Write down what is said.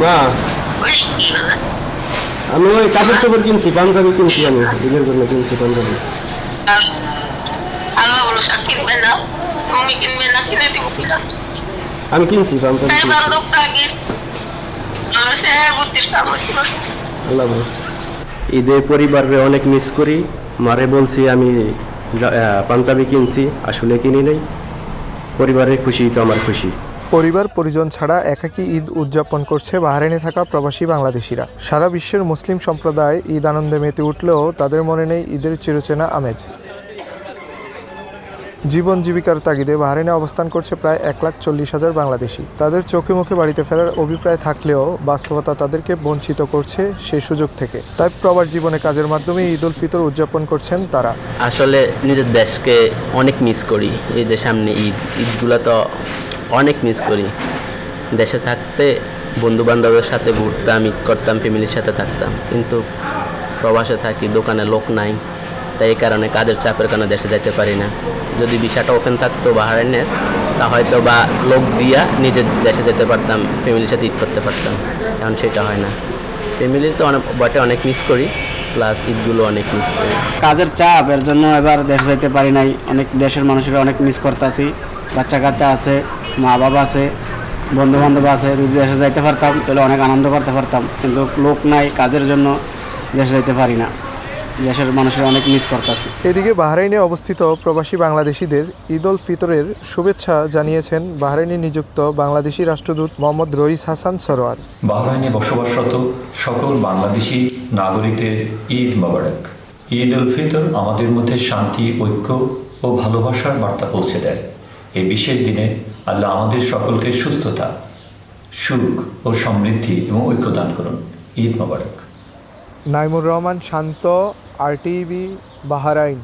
মা। ওই কি হলো? আমি ওই কাপড় টাপড় কিনছি পাঞ্জাবি কিনছি আমি ঈদের জন্য কিনছি পাঞ্জাবি। আমি কিনছি পাঞ্জাবি আল্লাহ ভালো। ঈদে পরিবারে অনেক মিস করি। মারে বলছি আমি পাঞ্জাবি কিনছি আসলে কিনি নাই। পরিবারের খুশি তো আমার খুশি। পরিবার, পরিজন ছাড়া একাকী ঈদ উদযাপন করছে বাহারাইনে থাকা প্রবাসী বাংলাদেশিরা। সারা বিশ্বের মুসলিম সম্প্রদায় ঈদ আনন্দে মেতে উঠলেও তাদের মনে নেই ঈদের চিরচেনা আমেজ। জীবন জীবিকার তাগিদে বাহারাইনে অবস্থান করছে প্রায় এক লাখ চল্লিশ হাজার বাংলাদেশি। তাদের চোখে মুখে বাড়িতে ফেরার অভিপ্রায় থাকলেও বাস্তবতা তাদেরকে বঞ্চিত করছে সেই সুযোগ থেকে। তাই প্রবাস জীবনে কাজের মাধ্যমে ঈদ উল ফিতর উদযাপন করছেন তারা। আসলে নিজের দেশকে অনেক মিস করি, এই যে সামনে ঈদ, ঈদগুলো তো অনেক মিস করি। দেশে থাকতে বন্ধু বান্ধবের সাথে ঘুরতাম ঈদ করতাম ফ্যামিলির সাথে থাকতাম। কিন্তু প্রবাসে থাকি, দোকানে লোক নাই। তাই এই কারণে কাজের চাপের কারণে দেশে যেতে পারি না। যদি বিষয়টা ওপেন থাকতো বাহারাইনের তা হয়তো বা লোক দিয়া নিজের দেশে যেতে পারতাম ফ্যামিলির সাথে ঈদ করতে পারতাম। এখন সেটা হয় না। ফ্যামিলির তো অনেক, বটে অনেক মিস করি প্লাস ঈদগুলো অনেক মিস করি। কাজের চাপ, এর জন্য এবার দেশে যেতে পারি নাই। অনেক দেশের মানুষেরা অনেক মিস করতেছি। বাচ্চা কাচ্চা আছে। মা বাবা আছে বন্ধু বান্ধব আছে যদি দেশে যাইতে পারতাম তাহলে অনেক আনন্দ করতে পারতাম। কিন্তু লোক নাই কাজের জন্য দেশে যাইতে পারি না। দেশের মানুষের অনেক মিস করতেছি। এদিকে বাহরাইনে অবস্থিত প্রবাসী বাংলাদেশিদের ঈদ উল ফিতরের শুভেচ্ছা জানিয়েছেন বাহরাইনে নিযুক্ত বাংলাদেশি রাষ্ট্রদূত মোহাম্মদ রইস হাসান সরোয়ার। বাহরাইনে বসবাসরত সকল বাংলাদেশি নাগরিকদের ঈদ মোবারক। ঈদ উল ফিতর আমাদের মধ্যে শান্তি ঐক্য ও ভালোবাসার বার্তা পৌঁছে দেয়। এই বিশেষ দিনে আল্লাহ আমাদের সকলকে সুস্থতা, সুখ ও সমৃদ্ধি এবং ঐক্য দান করুন। ঈদ মোবারক। নাইমুর রহমান শান্ত, আর টিভি বাহারাইন।